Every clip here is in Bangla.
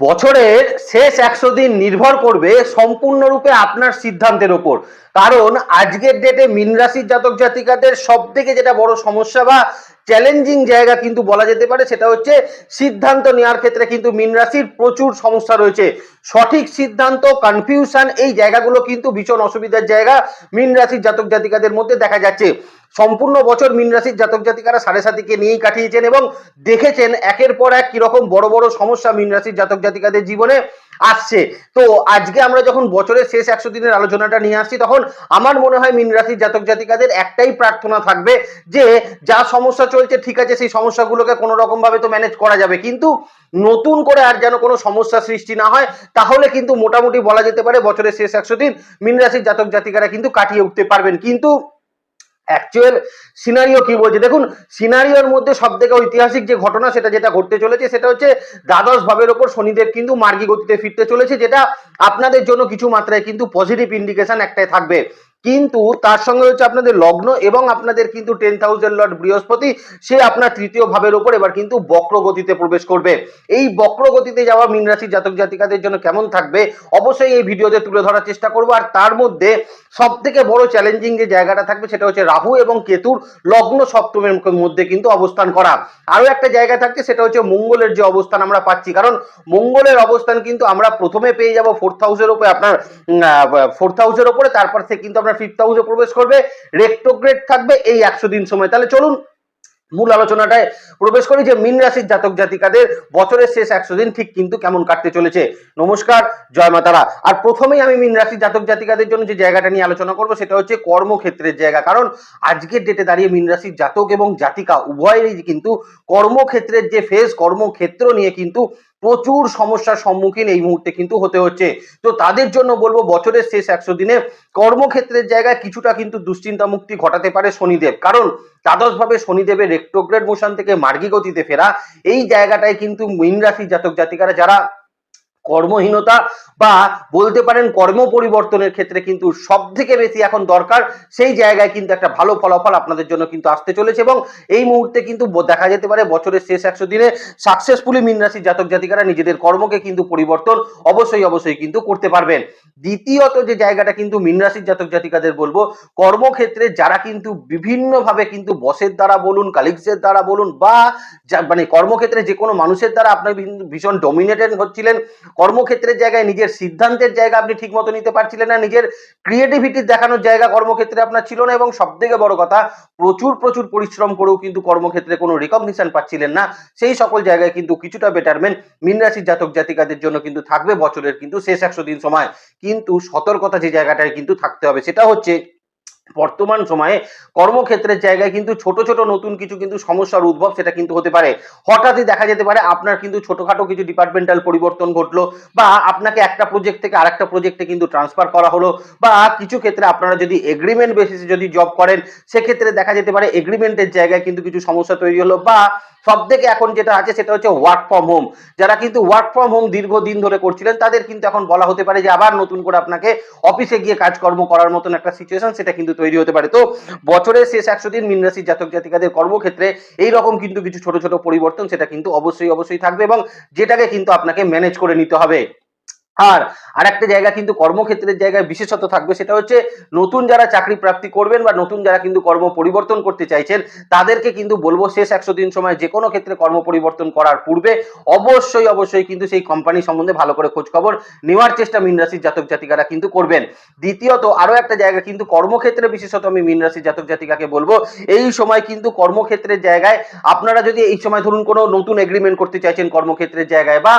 বছরের শেষ একশো দিন নির্ভর করবে সম্পূর্ণরূপে আপনার সিদ্ধান্তের ওপর। কারণ আজকের ডেটে মীন রাশির জাতক জাতিকাদের সব থেকে যেটা বড় সমস্যা বা চ্যালেঞ্জিং জায়গা কিন্তু বলা যেতে পারে, সেটা হচ্ছে সিদ্ধান্ত নেওয়ার ক্ষেত্রে কিন্তু মীন রাশির প্রচুর সমস্যা রয়েছে। সঠিক সিদ্ধান্ত কনফিউশন এই জায়গাগুলো কিন্তু ভীষণ অসুবিধার জায়গা মীন রাশির জাতক জাতিকাদের মধ্যে দেখা যাচ্ছে। সম্পূর্ণ বছর মীন রাশির জাতক জাতিকারা সাড়ে সাতিকে নিয়েই কাটিয়েছেন এবং দেখেছেন একের পর এক কীরকম বড় বড় সমস্যা মীন রাশির জাতক জাতিকাদের জীবনে আসছে। তো আজকে আমরা যখন বছরের শেষ একশো দিনের আলোচনাটা নিয়ে আসছি, তখন আমার মনে হয় মীন রাশির জাতক জাতিকাদের একটাই প্রার্থনা থাকবে যে, যা সমস্যা চলছে ঠিক আছে, সেই সমস্যাগুলোকে কোনো রকম ভাবে তো ম্যানেজ করা যাবে। কিন্তু নতুন করে আর যেন কোনো সমস্যা সৃষ্টি না হয়, তাহলে কিন্তু মোটামুটি বলা যেতে পারে বছরের শেষ একশো দিন মীন রাশির জাতক জাতিকারা কিন্তু কাটিয়ে উঠতে পারবেন। কিন্তু অ্যাকচুয়াল সিনারিও কি বলছে? দেখুন সিনারিওর মধ্যে সব থেকে ঐতিহাসিক যে ঘটনা সেটা যেটা ঘটতে চলেছে, সেটা হচ্ছে দ্বাদশ ভাবের ওপর শনিদেব কিন্তু মার্গী গতিতে ফিরতে চলেছে, যেটা আপনাদের জন্য কিছু মাত্রায় কিন্তু পজিটিভ ইন্ডিকেশন একটাই থাকবে। কিন্তু তার সঙ্গে হচ্ছে আপনাদের লগ্ন এবং আপনাদের কিন্তু টেন থাউজেন্ড লর্ড বৃহস্পতি, সে আপনার তৃতীয় ভাবের ওপর এবার কিন্তু বক্র গতিতে প্রবেশ করবে। এই বক্র গতিতে যাওয়া মীন রাশির জাতক জাতিকাদের জন্য কেমন থাকবে? অবশ্যই এই ভিডিওতে তুলে ধরার চেষ্টা করব। আর তার মধ্যে সব থেকে বড় চ্যালেঞ্জিং যে জায়গাটা থাকবে সেটা হচ্ছে রাহু এবং কেতুর লগ্ন সপ্তমের মধ্যে কিন্তু অবস্থান করা। আরও একটা জায়গা থাকছে, সেটা হচ্ছে মঙ্গলের যে অবস্থান আমরা পাচ্ছি। কারণ মঙ্গলের অবস্থান কিন্তু আমরা প্রথমে পেয়ে যাব ফোর্থ হাউসের উপরে আপনার ফোর্থ হাউসের উপরে, তারপর থেকে কিন্তু আপনার ফিফথ হাউসে প্রবেশ করবে রেক্টোগ্রেড থাকবে এই একশো দিন সময়। তাহলে চলুন মূল আলোচনাটায় প্রবেশ করি যে মিন রাশির জাতক জাতিকাদের বছরের শেষ একশো দিন ঠিক কিন্তু কেমন কাটতে চলেছে। নমস্কার, জয় মাতারা। আর প্রথমেই আমি মিন রাশির জাতক জাতিকাদের জন্য যে জায়গাটা নিয়ে আলোচনা করব সেটা হচ্ছে কর্মক্ষেত্রের জায়গা। কারণ আজকের ডেটে দাঁড়িয়ে মিন রাশির জাতক এবং জাতিকা উভয়েরই কিন্তু কর্মক্ষেত্রের যে ফেজ কর্মক্ষেত্র নিয়ে কিন্তু প্রচুর সমস্যার সম্মুখীন এই মুহূর্তে কিন্তু হতে হচ্ছে। তো তাদের জন্য বলব, বছরের শেষ একশো দিনে কর্মক্ষেত্রের জায়গায় কিছুটা কিন্তু দুশ্চিন্তা মুক্তি ঘটাতে পারে শনিদেব। কারণ দ্বাদশভাবে শনিদেবের রেক্টোগ্রেড মোশন থেকে মার্গী গতিতে ফেরা, এই জায়গাটায় কিন্তু মীন রাশির জাতক জাতিকারা যারা কর্মহীনতা বা বলতে পারেন কর্ম পরিবর্তনের ক্ষেত্রে কিন্তু সব থেকে বেশি এখন দরকার, সেই জায়গায় কিন্তু একটা ভালো ফলাফল আপনাদের জন্য কিন্তু আসতে চলেছে এবং এই মুহূর্তে কিন্তু দেখা যেতে পারে বছরের শেষ একশো দিনে সাকসেসফুলি মীন রাশির জাতক জাতিকারা নিজেদের কর্মকে কিন্তু পরিবর্তন অবশ্যই অবশ্যই কিন্তু করতে পারবেন। দ্বিতীয়ত যে জায়গাটা কিন্তু মিনরাশির জাতক জাতিকাদের বলব, কর্মক্ষেত্রে যারা কিন্তু বিভিন্নভাবে কিন্তু বসের দ্বারা বলুন কালিগসের দ্বারা বলুন বা মানে কর্মক্ষেত্রে যে কোনো মানুষের দ্বারা আপনার ভীষণ ডমিনেটেড হচ্ছিলেন কর্মক্ষেত্রের জায়গায়, নিজের সিদ্ধান্তের জায়গা আপনি ঠিক মতো নিতে পারছিলেন না, নিজের ক্রিয়েটিভিটি দেখানোর জায়গা কর্মক্ষেত্রে আপনার ছিল না এবং সব থেকে বড় কথা, প্রচুর প্রচুর পরিশ্রম করেও কিন্তু কর্মক্ষেত্রে কোনো রিকগনিশন পাচ্ছিলেন না। সেই সকল জায়গায় কিন্তু কিছুটা বেটারমেন্ট মীন রাশির জাতক জাতিকাদের জন্য কিন্তু থাকবে বছরের কিন্তু শেষ একশো দিন সময়। কিন্তু সতর্কতা যে জায়গাটায় কিন্তু থাকতে হবে, সেটা হচ্ছে বর্তমান সময়ে কর্মক্ষেত্রের জায়গায় কিন্তু ছোট ছোট, নতুন কিছু কিন্তু সমস্যার উদ্ভব সেটা কিন্তু হতে পারে। হঠাৎই দেখা যেতে পারে আপনার কিন্তু ছোটখাটো কিছু ডিপার্টমেন্টাল পরিবর্তন ঘটলো বা আপনাকে একটা প্রজেক্ট থেকে আরেকটা প্রজেক্টে কিন্তু ট্রান্সফার করা হলো বা কিছু ক্ষেত্রে আপনারা যদি এগ্রিমেন্ট বেসিসে যদি জব করেন, সেক্ষেত্রে দেখা যেতে পারে এগ্রিমেন্টের জায়গায় কিন্তু কিছু সমস্যা তৈরি হলো বা সব থেকে এখন যেটা আছে সেটা হচ্ছে ওয়ার্ক ফ্রম হোম যারা কিন্তু ওয়ার্ক ফ্রম হোম দীর্ঘদিন ধরে করছিলেন, তাদের কিন্তু এখন বলা হতে পারে যে আবার নতুন করে আপনাকে অফিসে গিয়ে কাজকর্ম করার মতন একটা সিচুয়েশন সেটা কিন্তু তৈরি হতে পারে। তো বছরের শেষ একশো দিন মীন রাশির জাতক জাতিকাদের কর্মক্ষেত্রে এই রকম কিন্তু কিছু ছোট ছোট পরিবর্তন সেটা কিন্তু অবশ্যই অবশ্যই থাকবে এবং যেটাকে কিন্তু আপনাকে ম্যানেজ করে নিতে হবে। আর আরেকটা জায়গা কিন্তু কর্মক্ষেত্রের জায়গায় বিশেষত থাকবে, সেটা হচ্ছে নতুন যারা চাকরি প্রাপ্তি করবেন বা নতুন যারা কিন্তু কর্ম পরিবর্তন করতে চাইছেন, তাদেরকে কিন্তু বলব শেষ একশো দিন সময় যে কোনো ক্ষেত্রে কর্ম পরিবর্তন করার পূর্বে অবশ্যই অবশ্যই কিন্তু সেই কোম্পানি সম্বন্ধে ভালো করে খোঁজ খবর নেওয়ার চেষ্টা মীন রাশির জাতক জাতিকারা কিন্তু করবেন। দ্বিতীয়ত, আরও একটা জায়গা কিন্তু কর্মক্ষেত্রে বিশেষত আমি মীন রাশির জাতক জাতিকাকে বলব, এই সময় কিন্তু কর্মক্ষেত্রের জায়গায় আপনারা যদি এই সময় ধরুন কোনো নতুন এগ্রিমেন্ট করতে চাইছেন কর্মক্ষেত্রের জায়গায় বা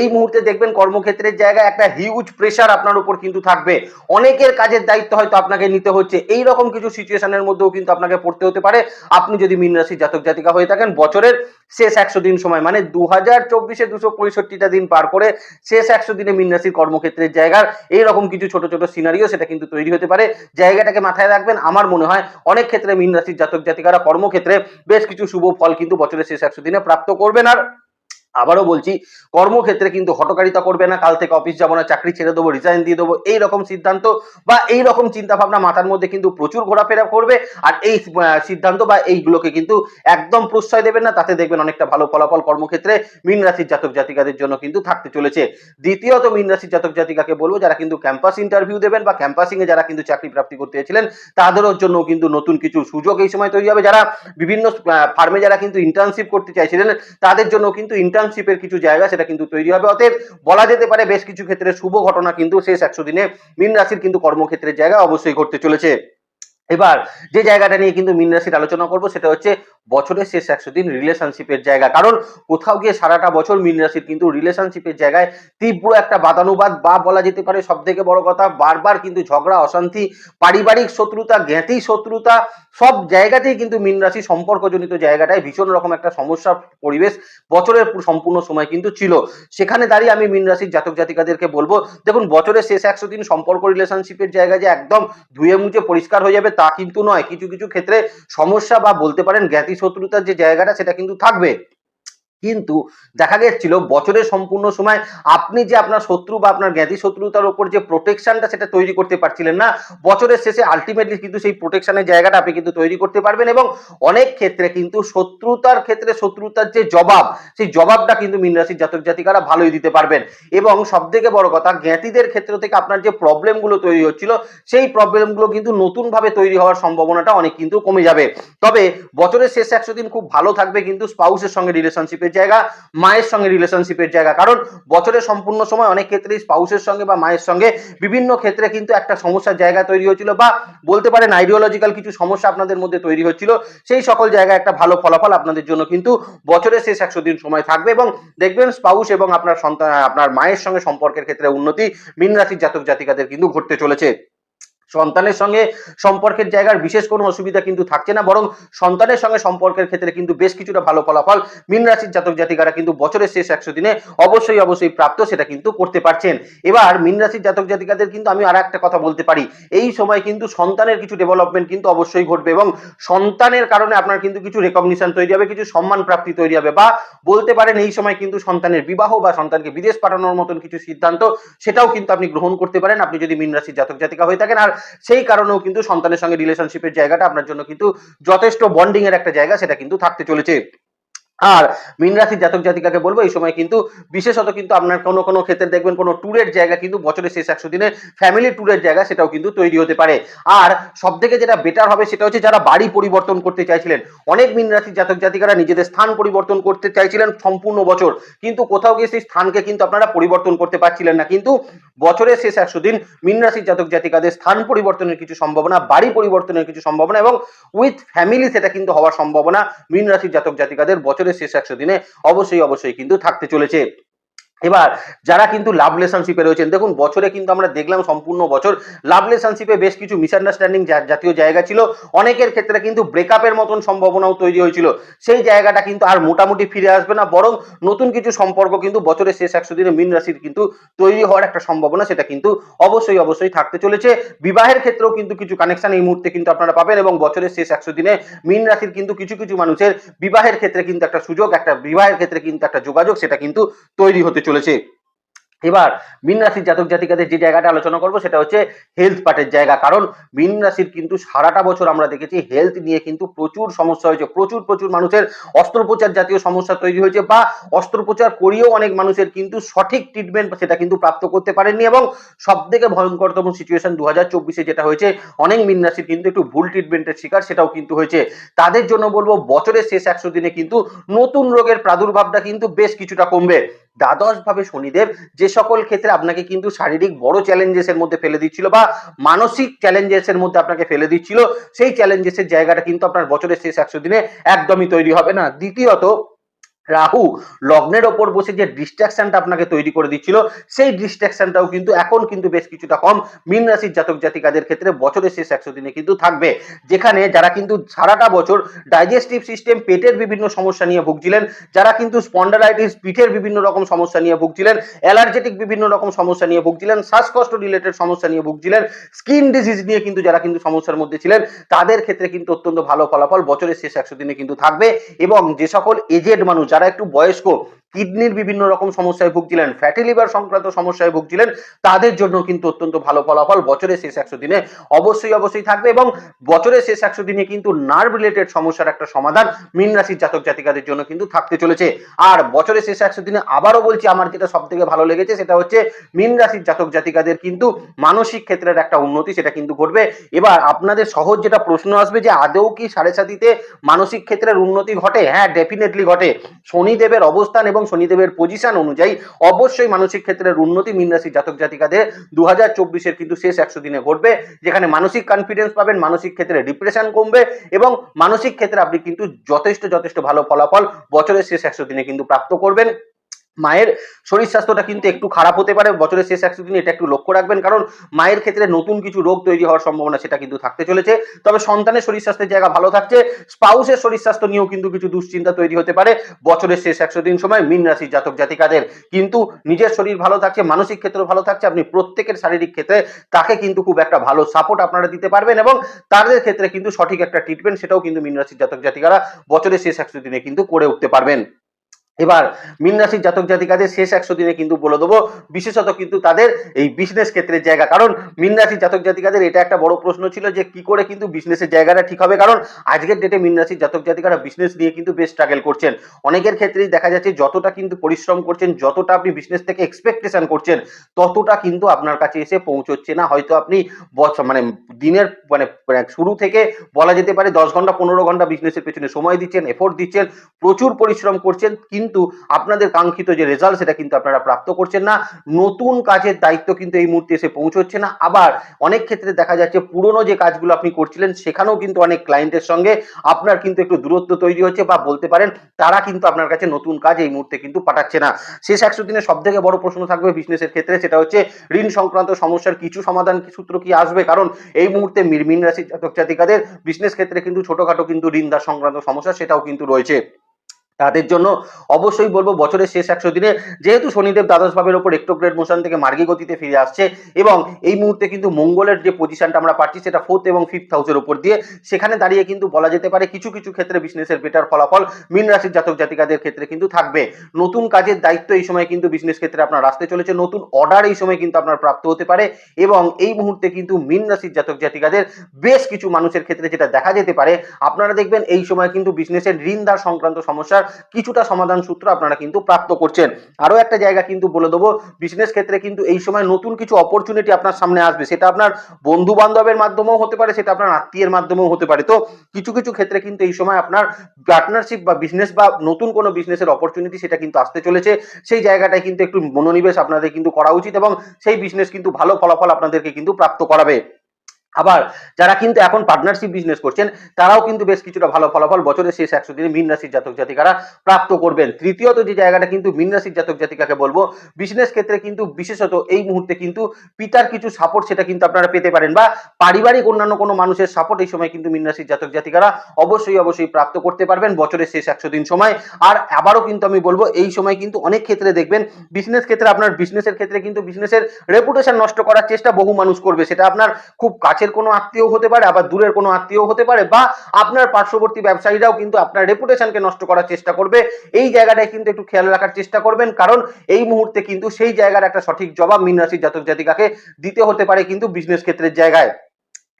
এই মুহূর্তে দেখবেন কর্মক্ষেত্রের জায়গায় একটা হিউজ প্রেশার আপনার উপর কিন্তু থাকবে। অনেকের কাজের দায়িত্ব হয়তো আপনাকে নিতে হচ্ছে। এই রকম কিছু সিচুয়েশনের মধ্যেও কিন্তু আপনাকে পড়তে হতে পারে। আপনি যদি মীন রাশির জাতক জাতিকা হয়ে থাকেন, বছরের শেষ একশো দিন সময় মানে দু হাজার চব্বিশে দুশো পঁয়ষট্টিটা দিন পার করে শেষ একশো দিনে মীন রাশির কর্মক্ষেত্রের জায়গার এইরকম কিছু ছোট ছোট সিনারিও সেটা কিন্তু তৈরি হতে পারে। জায়গাটাকে মাথায় রাখবেন। আমার মনে হয় অনেক ক্ষেত্রে মীন রাশির জাতক জাতিকারা কর্মক্ষেত্রে বেশ কিছু শুভ ফল কিন্তু বছরের শেষ একশো দিনে প্রাপ্ত করবেন। আর আবারও বলছি, কর্মক্ষেত্রে কিন্তু হটকারিতা করবে না, কাল থেকে অফিস যাব না, চাকরি ছেড়ে দেবো রিজাইন দিয়ে দেবো, এই রকম সিদ্ধান্ত বা এই রকম চিন্তা ভাবনা মাথার মধ্যে কিন্তু প্রচুর ঘোরাফেরা করবে আর এই সিদ্ধান্ত বা এইগুলোকে কিন্তু একদম প্রশ্রয় দেবেন না, তাতে দেখবেন অনেকটা ভালো ফলাফল কর্মক্ষেত্রে মীন রাশির জাতক জাতিকাদের জন্য কিন্তু থাকতে চলেছে। দ্বিতীয়ত মীন রাশির জাতক জাতিকাকে বলব, যারা কিন্তু ক্যাম্পাস ইন্টারভিউ দেবেন বা ক্যাম্পাসিং এ যারা কিন্তু চাকরি প্রাপ্তি করতে চেয়েছিলেন তাদেরও জন্য কিন্তু নতুন কিছু সুযোগ এই সময় তৈরি হবে। যারা বিভিন্ন ফার্মে যারা কিন্তু ইন্টার্নশিপ করতে চাইছিলেন, তাদের জন্য কিন্তু ইন্টার্নশিপের কিছু জায়গা সেটা কিন্তু তৈরি হবে। অতএব বলা যেতে পারে বেশ কিছু ক্ষেত্রে শুভ ঘটনা কিন্তু শেষ একশো দিনে মীন রাশির কিন্তু কর্মক্ষেত্রের জায়গা অবশ্যই ঘটতে চলেছে। এবার যে জায়গাটা নিয়ে কিন্তু মিন রাশির আলোচনা করব সেটা হচ্ছে বছরের শেষ একশো দিন রিলেশনশিপের জায়গা। কারণ কোথাও গিয়ে সারাটা বছর মীন রাশির কিন্তু রিলেশনশিপের জায়গায় তীব্র একটা বাদানুবাদ বা বলা যেতে পারে সব থেকে বড় কথা, বারবার কিন্তু ঝগড়া, অশান্তি, পারিবারিক শত্রুতা, জ্ঞাতি শত্রুতা, সব জায়গাতেই কিন্তু মীন রাশি সম্পর্কজনিত জায়গাটায় ভীষণ রকম একটা সমস্যার পরিবেশ বছরের সম্পূর্ণ সময় কিন্তু ছিল। সেখানে দাঁড়িয়ে আমি মিন রাশির জাতক জাতিকাদেরকে বলব, দেখুন, বছরের শেষ একশো দিন সম্পর্ক রিলেশনশিপের জায়গা যে একদম ধুয়ে মুছে পরিষ্কার হয়ে যাবে তা কিন্তু নয়। কিছু কিছু ক্ষেত্রে সমস্যা বা বলতে পারেন জ্ঞাতি শত্রুতার যে জায়গাটা সেটা কিন্তু থাকবে। কিন্তু দেখা গেছিল বছরের সম্পূর্ণ সময় আপনি যে আপনার শত্রু বা আপনার জ্ঞাতি শত্রুতার উপর যে প্রোটেকশনটা সেটা তৈরি করতে পারছিলেন না, বছরের শেষে আলটিমেটলি কিন্তু সেই প্রোটেকশনের জায়গাটা আপনি কিন্তু তৈরি করতে পারবেন এবং অনেক ক্ষেত্রে কিন্তু শত্রুতার ক্ষেত্রে শত্রুতার যে জবাব, সেই জবাবটা কিন্তু মীন রাশির জাতক জাতিকারা ভালোই দিতে পারবেন। এবং সব থেকে বড় কথা, জ্ঞাতিদের ক্ষেত্র থেকে আপনার যে প্রবলেমগুলো তৈরি হচ্ছিল, সেই প্রবলেমগুলো কিন্তু নতুনভাবে তৈরি হওয়ার সম্ভাবনাটা অনেক কিন্তু কমে যাবে। তবে বছরের শেষ একশো দিন খুব ভালো থাকবে কিন্তু স্পাউসের সঙ্গে রিলেশনশিপের জায়গা, মায়ের সঙ্গে রিলেশনশিপের জায়গা। কারণ বছরের সম্পূর্ণ সময় অনেক ক্ষেত্রেই স্পাউসের সঙ্গে বা মায়ের সঙ্গে বিভিন্ন ক্ষেত্রে কিন্তু একটা সমস্যার জায়গা তৈরি হয়েছিল বা বলতে পারেন আইডিওলজিক্যাল কিছু সমস্যা আপনাদের মধ্যে তৈরি হচ্ছিল। সেই সকল জায়গায় একটা ভালো ফলাফল আপনাদের জন্য কিন্তু বছরের শেষ একশো দিন সময় থাকবে এবং দেখবেন স্পাউস এবং আপনার সন্তান, আপনার মায়ের সঙ্গে সম্পর্কের ক্ষেত্রে উন্নতি, মিন রাশির জাতক জাতিকাদের কিন্তু ঘটতে চলেছে। সন্তানের সঙ্গে সম্পর্কের জায়গার বিশেষ কোনো অসুবিধা কিন্তু থাকছে না, বরং সন্তানের সঙ্গে সম্পর্কের ক্ষেত্রে কিন্তু বেশ কিছুটা ভালো ফলাফল মীন রাশির জাতক জাতিকারা কিন্তু বছরের শেষ একশো দিনে অবশ্যই অবশ্যই প্রাপ্ত সেটা কিন্তু করতে পারছেন। এবার মীন রাশির জাতক জাতিকাদের কিন্তু আমি আর একটা কথা বলতে পারি। এই সময় কিন্তু সন্তানের কিছু ডেভেলপমেন্ট কিন্তু অবশ্যই ঘটবে এবং সন্তানের কারণে আপনার কিন্তু কিছু রেকগনিশন তৈরি হবে, কিছু সম্মান প্রাপ্তি তৈরি হবে বা বলতে পারেন এই সময় কিন্তু সন্তানের বিবাহ বা সন্তানকে বিদেশ পাঠানোর মতন কিছু সিদ্ধান্ত সেটাও কিন্তু আপনি গ্রহণ করতে পারেন। আপনি যদি মীন রাশির জাতক জাতিকা হয়ে থাকেন আর সেই কারণেও কিন্তু সন্তানের সঙ্গে রিলেশনশিপের জায়গাটা আপনার জন্য কিন্তু যথেষ্ট বন্ডিং এর একটা জায়গা সেটা কিন্তু থাকতে চলেছে। আর মীন রাশির জাতক জাতিকাকে বলব, এই সময় কিন্তু বিশেষত কিন্তু আপনার কোনো কোনো ক্ষেত্রে দেখবেন কোনো ট্যুরের জায়গা কিন্তু বছরের শেষ একশো দিনে ফ্যামিলি ট্যুরের জায়গা সেটাও কিন্তু তৈরি হতে পারে। আর সব থেকে যেটা বেটার হবে সেটা হচ্ছে যারা বাড়ি পরিবর্তন করতে চাইছিলেন, অনেক মীন রাশির জাতক জাতিকারা নিজেদের স্থান পরিবর্তন করতে চাইছিলেন সম্পূর্ণ বছর, কিন্তু কোথাও গিয়ে সেই স্থানকে কিন্তু আপনারা পরিবর্তন করতে পারছিলেন না। কিন্তু বছরের শেষ একশো দিন মীন রাশির জাতক জাতিকাদের স্থান পরিবর্তনের কিছু সম্ভাবনা, বাড়ি পরিবর্তনের কিছু সম্ভাবনা এবং উইথ ফ্যামিলি সেটা কিন্তু হওয়ার সম্ভাবনা মিন রাশির জাতক জাতিকাদের বছরের শেষ একশো দিনে। অবশ্যই অবশ্যই কিন্তু থাকতে চলেছে। এবার যারা কিন্তু লাভ রিলেশনশিপে রয়েছেন, দেখুন বছরে কিন্তু আমরা দেখলাম সম্পূর্ণ বছর লাভ রিলেশনশিপে বেশ কিছু মিসআন্ডারস্ট্যান্ডিং জাতীয় জায়গা ছিল। অনেকের ক্ষেত্রে কিন্তু ব্রেকআপের মতন সম্ভাবনাও তৈরি হয়েছিল। সেই জায়গাটা কিন্তু আর মোটামুটি ফিরে আসবে না, বরং নতুন কিছু সম্পর্ক কিন্তু বছরের শেষ একশো দিনে মিন রাশির কিন্তু তৈরি হওয়ার একটা সম্ভাবনা সেটা কিন্তু অবশ্যই অবশ্যই থাকতে চলেছে। বিবাহের ক্ষেত্রেও কিন্তু কিছু কানেকশন এই মুহূর্তে কিন্তু আপনারা পাবেন এবং বছরের শেষ একশো দিনে মিন রাশির কিন্তু কিছু কিছু মানুষের বিবাহের ক্ষেত্রে কিন্তু একটা সুযোগ, একটা বিবাহের ক্ষেত্রে কিন্তু একটা যোগাযোগ সেটা কিন্তু তৈরি হতে চলেছে। এবার মীন রাশির জাতক জাতিকাদের যে জায়গাটা আলোচনা করব, সেটা হচ্ছে হেলথ পার্টের জায়গা। কারণ মীন রাশির কিন্তু সারাটা বছর আমরা দেখেছি হেলথ নিয়ে কিন্তু প্রচুর সমস্যা হয়েছে। প্রচুর প্রচুর মানুষের অস্ত্রোপচার জাতীয় সমস্যা তৈরি হয়েছে বা অস্ত্রোপচার করিয়েও অনেক মানুষের কিন্তু সঠিক ট্রিটমেন্ট সেটা কিন্তু প্রাপ্ত করতে পারেননি এবং সব থেকে ভয়ঙ্করতম সিচুয়েশন দু হাজার চব্বিশে যেটা হয়েছে, অনেক মীন রাশির কিন্তু একটু ভুল ট্রিটমেন্টের শিকার সেটাও কিন্তু হয়েছে। তাদের জন্য বলব, বছরের শেষ একশো দিনে কিন্তু নতুন রোগের প্রাদুর্ভাবটা কিন্তু বেশ কিছুটা কমবে। দ্বাদশ ভাবে শনিদেব যে সকল ক্ষেত্রে আপনাকে কিন্তু শারীরিক বড় চ্যালেঞ্জেসের মধ্যে ফেলে দিচ্ছিল বা মানসিক চ্যালেঞ্জেসের মধ্যে আপনাকে ফেলে দিচ্ছিল, সেই চ্যালেঞ্জেসের জায়গাটা কিন্তু আপনার বছরের শেষ একশো দিনে একদমই তৈরি হবে না। দ্বিতীয়ত রাহু লগ্নের ওপর বসে যে ডিস্ট্রাকশনটা আপনাকে তৈরি করে দিচ্ছিল, সেই ডিস্ট্রাকশনটাও কিন্তু এখন কিন্তু বেশ কিছুটা কম। মীন রাশির জাতক জাতিকাদের ক্ষেত্রে বছরের শেষ একশো দিনে কিন্তু থাকবে। যেখানে যারা কিন্তু সারাটা বছর ডাইজেস্টিভ সিস্টেম পেটের বিভিন্ন সমস্যা নিয়ে ভুগছিলেন, যারা কিন্তু স্পন্ডালাইটিস পিঠের বিভিন্ন রকম সমস্যা নিয়ে ভুগছিলেন অ্যালার্জেটিক বিভিন্ন রকম সমস্যা নিয়ে ভুগছিলেন শ্বাসকষ্ট রিলেটেড সমস্যা নিয়ে ভুগছিলেন স্কিন ডিজিজ নিয়ে কিন্তু যারা কিন্তু সমস্যার মধ্যে ছিলেন, তাদের ক্ষেত্রে কিন্তু অত্যন্ত ভালো ফলাফল বছরের শেষ একশো দিনে কিন্তু থাকবে। এবং যে সকল এজেড মানুষ যারা একটু বয়স্ক, কিডনির বিভিন্ন রকম সমস্যায় ভুগছিলেন ফ্যাটি লিভার সংক্রান্ত সমস্যায় ভুগছিলেন, তাদের জন্য কিন্তু অত্যন্ত ভালো ফলাফল বছরের শেষ একশো দিনে অবশ্যই অবশ্যই থাকবে এবং বছরের শেষ একশো দিনে কিন্তু নার্ভ রিলেটেড সমস্যার একটা সমাধান মীন রাশির জাতক জাতিকাদের জন্য কিন্তু থাকতে চলেছে। আর বছরের শেষ একশো দিনে আবারও বলছি, আমার যেটা সব থেকে ভালো লেগেছে সেটা হচ্ছে মীন রাশির জাতক জাতিকাদের কিন্তু মানসিক ক্ষেত্রের একটা উন্নতি সেটা কিন্তু ঘটবে। এবার আপনাদের সহজ যেটা প্রশ্ন আসবে যে, আদৌ কি সাড়ে সাতিতে মানসিক ক্ষেত্রের উন্নতি ঘটে? হ্যাঁ ডেফিনেটলি ঘটে। শনিদেবের অবস্থান এবং শনিদেবের পজিশন অনুযায়ী অবশ্যই মানসিক ক্ষেত্রের উন্নতি, মীন রাশির জাতক জাতিকাদের দু হাজার চব্বিশের কিন্তু শেষ একশো দিনে ঘটবে, যেখানে মানসিক কনফিডেন্স পাবেন, মানসিক ক্ষেত্রে ডিপ্রেশন কমবে এবং মানসিক ক্ষেত্রে আপনি কিন্তু যথেষ্ট যথেষ্ট ভালো ফলাফল বছরের শেষ একশো দিনে কিন্তু প্রাপ্ত করবেন। মায়ের শরীর স্বাস্থ্যটা কিন্তু একটু খারাপ হতে পারে, বছরের শেষ একশো দিনে এটা একটু লক্ষ্য রাখবেন, কারণ মায়ের ক্ষেত্রে নতুন কিছু রোগ তৈরি হওয়ার সম্ভাবনা সেটা কিন্তু থাকতে চলেছে। তবে সন্তানের শরীর স্বাস্থ্যের জায়গা ভালো থাকছে, স্পাউসের শরীর স্বাস্থ্য নিয়েও কিন্তু কিছু দুশ্চিন্তা তৈরি হতে পারে, বছরের শেষ একশো দিন সময় মীন রাশির জাতক জাতিকাদের। কিন্তু নিজের শরীর ভালো থাকছে, মানসিক ক্ষেত্রে ভালো থাকছে, আপনি প্রত্যেকের শারীরিক ক্ষেত্রে তাকে কিন্তু খুব একটা ভালো সাপোর্ট আপনারা দিতে পারবেন এবং তাদের ক্ষেত্রে কিন্তু সঠিক একটা ট্রিটমেন্ট সেটাও কিন্তু মীন রাশির জাতক জাতিকারা বছরের শেষ একশো দিনে কিন্তু করে উঠতে পারবেন। এবার মীন রাশির জাতক জাতিকাদের শেষ একশো দিনে কিন্তু বলে দেবো, বিশেষত কিন্তু তাদের এই বিজনেস ক্ষেত্রের জায়গা। কারণ মীন রাশির জাতক জাতিকাদের এটা একটা বড় প্রশ্ন ছিল যে কি করে কিন্তু বিজনেসের জায়গাটা ঠিক হবে? কারণ আজকের ডেটে মীন রাশির জাতক জাতিকারা বিজনেস নিয়ে কিন্তু বেশ স্ট্রাগল করছেন। অনেকের ক্ষেত্রেই দেখা যাচ্ছে যতটা কিন্তু পরিশ্রম করছেন, যতটা আপনি বিজনেস থেকে এক্সপেকটেশন করছেন, ততটা কিন্তু আপনার কাছে এসে পৌঁছচ্ছে না। হয়তো আপনি বছর মানে দিনের মানে মানে শুরু থেকে বলা যেতে পারে দশ ঘণ্টা, পনেরো ঘণ্টা বিজনেসের পেছনে সময় দিচ্ছেন এফোর্ট দিচ্ছেন, প্রচুর পরিশ্রম করছেন, কিন্তু আপনাদের কাঙ্ক্ষিত যে রেজাল্ট সেটা কিন্তু আপনারা প্রাপ্ত করছেন না। নতুন কাজের দায়িত্ব কিন্তু এই মুহূর্তে এসে পৌঁছচ্ছে না। আবার অনেক ক্ষেত্রে দেখা যাচ্ছে পুরনো যে কাজগুলো আপনি করছিলেন, সেখানেও কিন্তু অনেক ক্লায়েন্টের সঙ্গে আপনার কিন্তু একটু দূরত্ব তৈরি হচ্ছে বা বলতে পারেন তারা কিন্তু আপনার কাছে নতুন কাজ এই মুহূর্তে কিন্তু পাঠাচ্ছে না। শেষ একশো দিনে সব থেকে বড় প্রশ্ন থাকবে বিজনেসের ক্ষেত্রে, সেটা হচ্ছে ঋণ সংক্রান্ত সমস্যার কিছু সমাধান সূত্র কি আসবে? কারণ এই মুহূর্তে মির- মীন রাশির জাতক জাতিকাদের বিজনেস ক্ষেত্রে কিন্তু ছোটখাটো কিন্তু ঋণদার সংক্রান্ত সমস্যা সেটাও কিন্তু রয়েছে। তাদের জন্য অবশ্যই বলব বছরের শেষ একশো দিনে যেহেতু শনিদেব দ্বাদশ ভাবের ওপর একটোগ্রেড মোশন থেকে মার্গী গতিতে ফিরে আসছে এবং এই মুহূর্তে কিন্তু মঙ্গলের যে পজিশনটা আমরা পাচ্ছি সেটা ফোর্থ এবং ফিফথ হাউসের উপর দিয়ে সেখানে দাঁড়িয়ে কিন্তু বলা যেতে পারে কিছু কিছু ক্ষেত্রে বিজনেসের বেটার ফলাফল মীন রাশির জাতক জাতিকাদের ক্ষেত্রে কিন্তু থাকবে। নতুন কাজের দায়িত্ব এই সময় কিন্তু বিজনেস ক্ষেত্রে আপনার আসতে চলেছে, নতুন অর্ডার এই সময় কিন্তু আপনার প্রাপ্ত হতে পারে এবং এই মুহূর্তে কিন্তু মীন রাশির জাতক জাতিকাদের বেশ কিছু মানুষের ক্ষেত্রে যেটা দেখা যেতে পারে। আপনারা দেখবেন এই সময় কিন্তু বিজনেসের ঋণদার সংক্রান্ত সমস্যার কিছুটা সমাধান সূত্র আপনারা কিন্তু প্রাপ্ত করছেন। আরও একটা জায়গা কিন্তু বলে দেবো বিজনেস ক্ষেত্রে কিন্তু এই সময় নতুন কিছু অপরচুনিটি আপনার সামনে আসবে। সেটা আপনার বন্ধু বান্ধবের মাধ্যমেও হতে পারে, সেটা আপনার আত্মীয়ের মাধ্যমেও হতে পারে। তো কিছু কিছু ক্ষেত্রে কিন্তু এই সময় আপনার পার্টনারশিপ বা বিজনেস বা নতুন কোনো বিজনেসের অপরচুনিটি সেটা কিন্তু আসতে চলেছে। সেই জায়গাটায় কিন্তু একটু মনোনিবেশ আপনাদের কিন্তু করা উচিত এবং সেই বিজনেস কিন্তু ভালো ফলাফল আপনাদেরকে কিন্তু প্রাপ্ত করাবে। আবার যারা কিন্তু এখন পার্টনারশিপ বিজনেস করছেন, তারাও কিন্তু বেশ কিছুটা ভালো ফলাফল বছরের শেষ একশো দিনে মীন রাশির জাতক জাতিকারা প্রাপ্ত করবেন। তৃতীয়ত যে জায়গাটা কিন্তু মীন রাশির জাতক জাতিকাকে বলব বিজনেস ক্ষেত্রে কিন্তু বিশেষত এই মুহূর্তে কিন্তু পিতার কিছু সাপোর্ট সেটা কিন্তু আপনারা পেতে পারেন বা পারিবারিক অন্যান্য কোনো মানুষের সাপোর্ট এই সময় কিন্তু মীন রাশির জাতক জাতিকারা অবশ্যই অবশ্যই প্রাপ্ত করতে পারবেন বছরের শেষ একশো দিন সময়। আর আবারও কিন্তু আমি বলব, এই সময় কিন্তু অনেক ক্ষেত্রে দেখবেন বিজনেস ক্ষেত্রে আপনার বিজনেসের ক্ষেত্রে কিন্তু বিজনেসের রেপুটেশন নষ্ট করার চেষ্টা বহু মানুষ করবে, সেটা আপনার খুব কাছের কোনো আত্মীয় হতে পারে, আবার দূরের কোনো আত্মীয় হতে পারে, বা আপনার পার্শ্ববর্তী ব্যবসায়ীরাও কিন্তু আপনার রেপুটেশনকে নষ্ট করার চেষ্টা করবে। এই জায়গাটায় কিন্তু একটু খেয়াল রাখার চেষ্টা করবেন, কারণ এই মুহূর্তে কিন্তু সেই জায়গার একটা সঠিক জবাব মিন রাশির জাতক জাতিকাকে দিতে হতে পারে কিন্তু বিজনেস ক্ষেত্রের জায়গায়।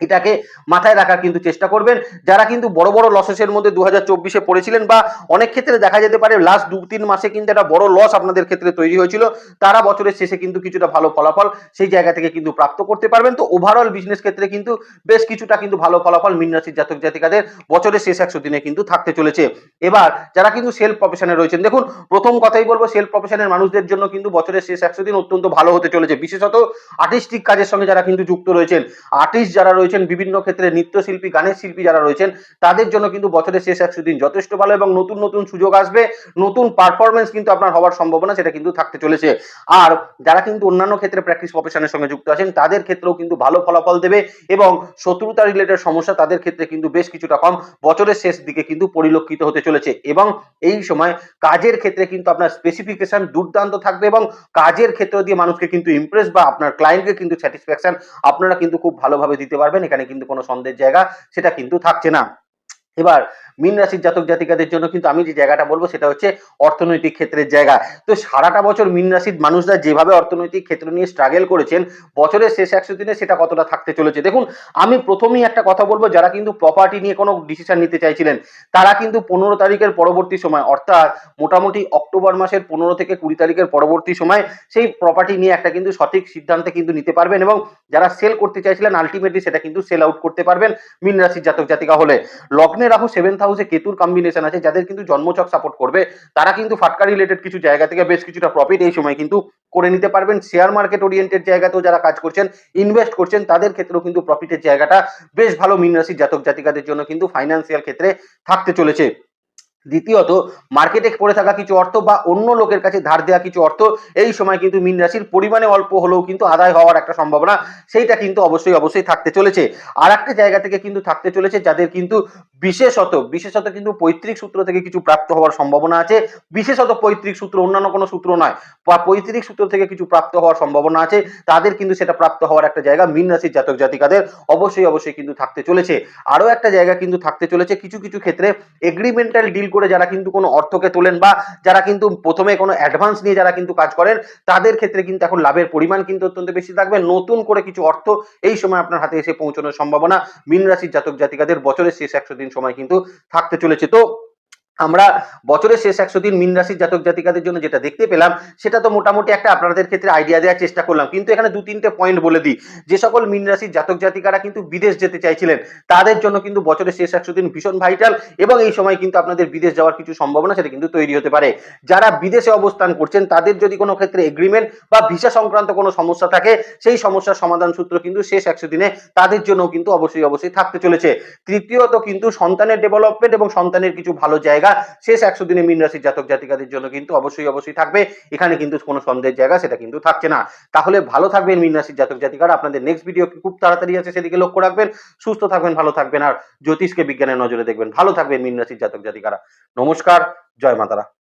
এটাকে মাথায় রাখার কিন্তু চেষ্টা করবেন। যারা কিন্তু বড় বড় লসেসের মধ্যে দু হাজার চব্বিশে পড়েছিলেন বা অনেক ক্ষেত্রে দেখা যেতে পারে লাস্ট দু তিন মাসে কিন্তু একটা বড় লস আপনাদের ক্ষেত্রে তৈরি হয়েছিল, তারা বছরের শেষে কিন্তু কিছুটা ভালো ফলাফল সেই জায়গা থেকে কিন্তু প্রাপ্ত করতে পারবেন। তো ওভারঅল বিজনেস ক্ষেত্রে কিন্তু বেশ কিছুটা কিন্তু ভালো ফলাফল মীন রাশির জাতক জাতিকাদের বছরের শেষ একশো দিনে কিন্তু থাকতে চলেছে। এবার যারা কিন্তু সেলফ প্রফেশনে রয়েছেন, দেখুন প্রথম কথাই বলব সেলফ প্রফেশনের মানুষদের জন্য কিন্তু বছরের শেষ একশো দিন অত্যন্ত ভালো হতে চলেছে। বিশেষত আর্টিস্টিক কাজের সঙ্গে যারা কিন্তু যুক্ত রয়েছেন আর্টিস্ট যারা রয়েছেন বিভিন্ন ক্ষেত্রে নৃত্যশিল্পী, গানের শিল্পী যারা রয়েছেন, তাদের জন্য কিন্তু বছরের শেষ একশো দিন যথেষ্ট ভালো এবং নতুন নতুন সুযোগ আসবে। নতুন পারফরমেন্স কিন্তু আপনার হওয়ার সম্ভাবনা সেটা কিন্তু থাকতে চলেছে। আর যারা কিন্তু অন্যান্য ক্ষেত্রে প্র্যাকটিস প্রফেশনের সঙ্গে যুক্ত আছেন, তাদের ক্ষেত্রেও কিন্তু ভালো ফলাফল দেবে এবং শত্রুতা রিলেটেড সমস্যা তাদের ক্ষেত্রে কিন্তু বেশ কিছুটা কম বছরের শেষ দিকে কিন্তু পরিলক্ষিত হতে চলেছে। এবং এই সময় কাজের ক্ষেত্রে কিন্তু আপনার স্পেসিফিকেশন দুর্দান্ত থাকবে এবং কাজের ক্ষেত্র দিয়ে মানুষকে কিন্তু ইমপ্রেস বা আপনার ক্লায়েন্টকে কিন্তু স্যাটিসফ্যাকশন আপনারা কিন্তু খুব ভালোভাবে দিতে পারবেন। এখানে কিন্তু কোনো সন্দেহের জায়গা সেটা কিন্তু থাকছে না। এবার মীন রাশির জাতক জাতিকাদের জন্য কিন্তু আমি যে জায়গাটা বলব সেটা হচ্ছে অর্থনৈতিক ক্ষেত্রের জায়গা। তো সারাটা বছর মিন রাশির মানুষরা যেভাবে অর্থনৈতিক ক্ষেত্র নিয়ে স্ট্রাগল করেছেন, বছরের শেষ একশো দিনে সেটা কতটা থাকতে চলেছে? দেখুন, আমি প্রথমেই একটা কথা বলব, যারা কিন্তু প্রপার্টি নিয়ে কোনো ডিসিশন নিতে চাইছিলেন, তারা কিন্তু পনেরো তারিখের পরবর্তী সময়, অর্থাৎ মোটামুটি অক্টোবর মাসের পনেরো থেকে কুড়ি তারিখের পরবর্তী সময়, সেই প্রপার্টি নিয়ে একটা কিন্তু সঠিক সিদ্ধান্তে কিন্তু নিতে পারবেন এবং যারা সেল করতে চাইছিলেন আলটিমেটলি সেটা কিন্তু সেল আউট করতে পারবেন মিন রাশির জাতক জাতিকা হলে। লগ্নে রাহু সেভেন্থ হাউসে কেতুর কম্বিনেশন আছে, যাদের কিন্তু জন্মচক সাপোর্ট করবে, তারা কিন্তু ফাটকা রিলেটেড কিছু জায়গা থেকে বেশ কিছুটা প্রফিট এই সময় কিন্তু করে নিতে পারবেন। শেয়ার মার্কেট ওরিয়েন্টেড জায়গাতেও যারা কাজ করছেন ইনভেস্ট করছেন, তাদের ক্ষেত্রেও কিন্তু প্রফিটের জায়গাটা বেশ ভালো মিন রাশির জাতক জাতিকাদের জন্য কিন্তু ফাইন্যান্সিয়াল ক্ষেত্রে থাকতে চলেছে। দ্বিতীয়ত, মার্কেটে পড়ে থাকা কিছু অর্থ বা অন্য লোকের কাছে ধার দেওয়া কিছু অর্থ, এই সময় কিন্তু মিন রাশির পরিমাণে অল্প হলেও কিন্তু আদায় হওয়ার একটা সম্ভাবনা, সেইটা কিন্তু অবশ্যই অবশ্যই থাকতে চলেছে। আর একটা জায়গা থেকে কিন্তু থাকতে চলেছে যাদের কিন্তু বিশেষত বিশেষত কিন্তু পৈতৃক সূত্র থেকে কিছু প্রাপ্ত হওয়ার সম্ভাবনা আছে। বিশেষত পৈতৃক সূত্র অন্যান্য কোনো সূত্র নয়, বা পৈতৃক সূত্র থেকে কিছু প্রাপ্ত হওয়ার সম্ভাবনা আছে, তাদের কিন্তু সেটা প্রাপ্ত হওয়ার একটা জায়গা মিন রাশির জাতক জাতিকাদের অবশ্যই অবশ্যই কিন্তু থাকতে চলেছে। আরও একটা জায়গা কিন্তু থাকতে চলেছে, কিছু কিছু ক্ষেত্রে এগ্রিমেন্টাল ডিল করে যারা কিন্তু কোনো অর্থকে তোলেন বা যারা কিন্তু প্রথমে কোনো অ্যাডভান্স নিয়ে যারা কিন্তু কাজ করেন, তাদের ক্ষেত্রে কিন্তু এখন লাভের পরিমাণ কিন্তু অত্যন্ত বেশি থাকবে। নতুন করে কিছু অর্থ এই সময় আপনার হাতে এসে পৌঁছানোর সম্ভাবনা। মীন রাশির জাতক জাতিকাদের বছরের শেষ একশো দিন সময় কিন্তু থাকতে চলেছে। তো আমরা বছরের শেষ একশো দিন মীন রাশির জাতক জাতিকাদের জন্য যেটা দেখতে পেলাম, সেটা তো মোটামুটি একটা আপনাদের ক্ষেত্রে আইডিয়া দেওয়ার চেষ্টা করলাম। কিন্তু এখানে দু তিনটে পয়েন্ট বলে দিই। যে সকল মীন রাশির জাতক জাতিকারা কিন্তু বিদেশ যেতে চাইছিলেন, তাদের জন্য কিন্তু বছরের শেষ একশো দিন ভীষণ ভাইটাল এবং এই সময় কিন্তু আপনাদের বিদেশ যাওয়ার কিছু সম্ভাবনা সেটা কিন্তু তৈরি হতে পারে। যারা বিদেশে অবস্থান করছেন, তাদের যদি কোনো ক্ষেত্রে এগ্রিমেন্ট বা ভিসা সংক্রান্ত কোনো সমস্যা থাকে, সেই সমস্যার সমাধান সূত্র কিন্তু শেষ একশো দিনে তাদের জন্য কিন্তু অবশ্যই অবশ্যই থাকতে চলেছে। তৃতীয়ত কিন্তু সন্তানের ডেভেলপমেন্ট এবং সন্তানের কিছু ভালো জায়গা। শেষ একশো দিনে মীন রাশির জাতক জাতিকাদের জন্য কিন্তু অবশ্যই অবশ্যই থাকবে। এখানে কিন্তু কোনো সন্দেহের জায়গা, সেটা কিন্তু থাকছে না। তাহলে ভালো থাকবেন মীন রাশির জাতক জাতিকারা। আপনাদের নেক্সট ভিডিও খুব তাড়াতাড়ি আছে সেদিকে লক্ষ্য রাখবেন। সুস্থ থাকবেন, ভালো থাকবেন। আর জ্যোতিষকে বিজ্ঞানের নজরে দেখবেন। ভালো থাকবেন মীন রাশির জাতক জাতিকারা। নমস্কার, জয় মাতারা।